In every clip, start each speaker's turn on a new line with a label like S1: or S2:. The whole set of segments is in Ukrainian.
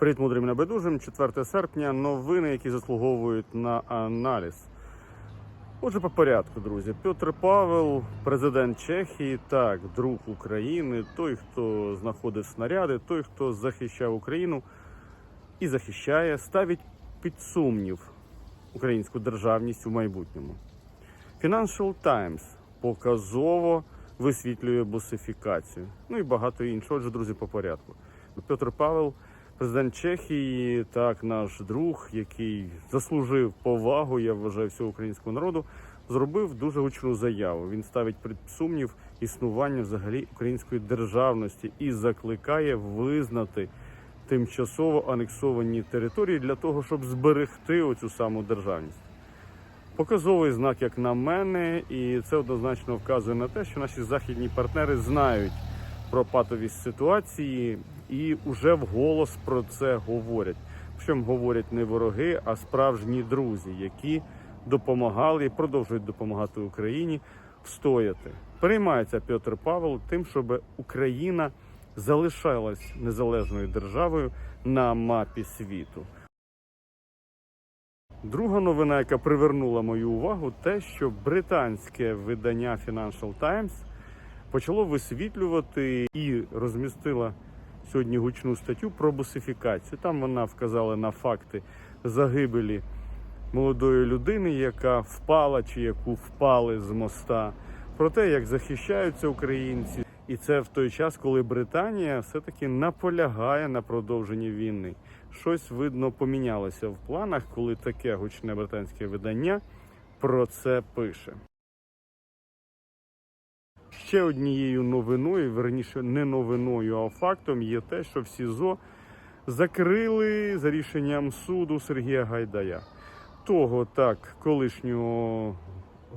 S1: Привіт, мудрим небайдужим. 4 серпня. Новини, які заслуговують на аналіз. Отже, по порядку, друзі. Петр Павел, президент Чехії, так, друг України, той, хто знаходив снаряди, той, хто захищав Україну і захищає, ставить під сумнів українську державність у майбутньому. Financial Times показово висвітлює босифікацію. Ну і багато іншого. Отже, друзі, по порядку. Петр Павел, президент Чехії, так, наш друг, який заслужив повагу, я вважаю, всього українського народу, зробив дуже гучну заяву. Він ставить під сумнів існування взагалі української державності і закликає визнати тимчасово анексовані території для того, щоб зберегти оцю саму державність. Показовий знак, як на мене, і це однозначно вказує на те, що наші західні партнери знають про патовість ситуації і вже вголос про це говорять. Причому говорять не вороги, а справжні друзі, які допомагали і продовжують допомагати Україні встояти. Переймається Петр Павел тим, щоб Україна залишалась незалежною державою на мапі світу. Друга новина, яка привернула мою увагу, те, що британське видання Financial Times почало висвітлювати і розмістила сьогодні гучну статтю про босифікацію. Там вона вказала на факти загибелі молодої людини, яка впала чи яку впали з моста, про те, як захищаються українці. І це в той час, коли Британія все-таки наполягає на продовженні війни. Щось видно помінялося в планах, коли таке гучне британське видання про це пише. Ще однією новиною, верніше не новиною, а фактом є те, що в СІЗО закрили за рішенням суду Сергія Гайдая. Того так, колишнього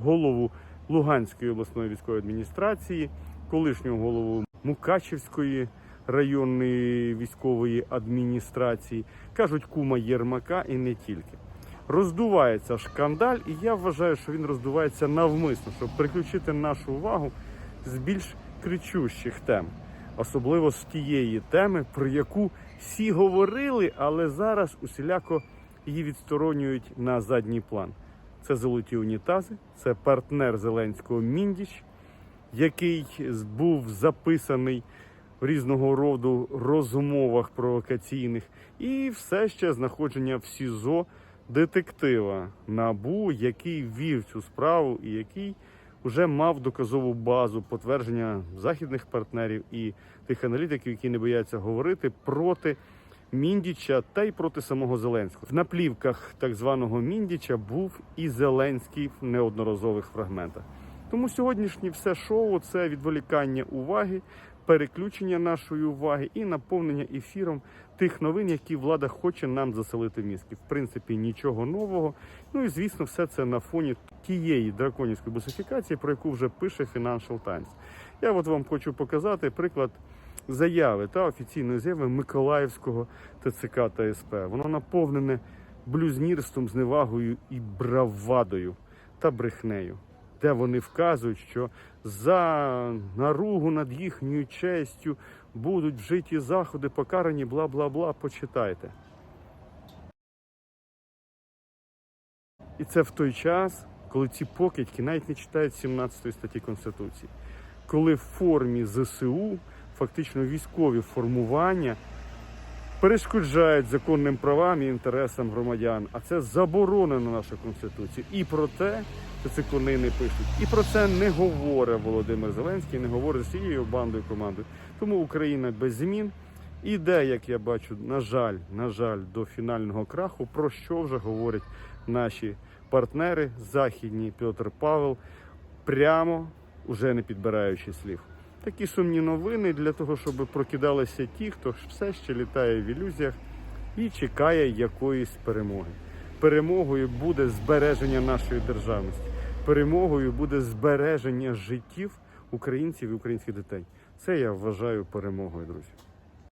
S1: голову Луганської обласної військової адміністрації, колишнього голову Мукачівської районної військової адміністрації, кажуть кума Єрмака і не тільки. Роздувається шкандаль, і я вважаю, що він роздувається навмисно, щоб приключити нашу увагу з більш кричущих тем, особливо з тієї теми, про яку всі говорили, але зараз усіляко її відсторонюють на задній план. Це золоті унітази, це партнер Зеленського Міндіч, який був записаний в різного роду розмовах провокаційних, і все ще знаходження в СІЗО детектива НАБУ, який вів цю справу і який вже мав доказову базу потвердження західних партнерів і тих аналітиків, які не бояться говорити проти Міндіча та й проти самого Зеленського. В наплівках так званого Міндіча був і Зеленський в неодноразових фрагментах. Тому сьогоднішнє все шоу це відволікання уваги, переключення нашої уваги і наповнення ефіром тих новин, які влада хоче нам заселити в мізки. В принципі, нічого нового. Ну і звісно, все це на фоні тієї драконівської босифікації, про яку вже пише Financial Times. Я от вам хочу показати приклад заяви та офіційної заяви Миколаївського ТЦК та СП. Воно наповнене блюзнірством, зневагою і бравадою та брехнею, де вони вказують, що за наругу над їхньою честю будуть вжиті заходи, покарані, бла бла бла. Почитайте. І це в той час, коли ці покидьки навіть не читають 17 статті Конституції, коли в формі ЗСУ фактично військові формування перешкоджають законним правам і інтересам громадян. А це заборонено нашою Конституцією. І про те, що кони не пишуть. І про це не говорить Володимир Зеленський, не говорить з цією бандою командою. Тому Україна без змін. Іде, як я бачу, на жаль, на жаль, до фінального краху, про що вже говорять наші партнери західні Петр Павел, прямо уже не підбираючи слів. Такі сумні новини для того, щоб прокидалися ті, хто все ще літає в ілюзіях і чекає якоїсь перемоги. Перемогою буде збереження нашої державності. Перемогою буде збереження життів українців і українських дітей. Це я вважаю перемогою, друзі.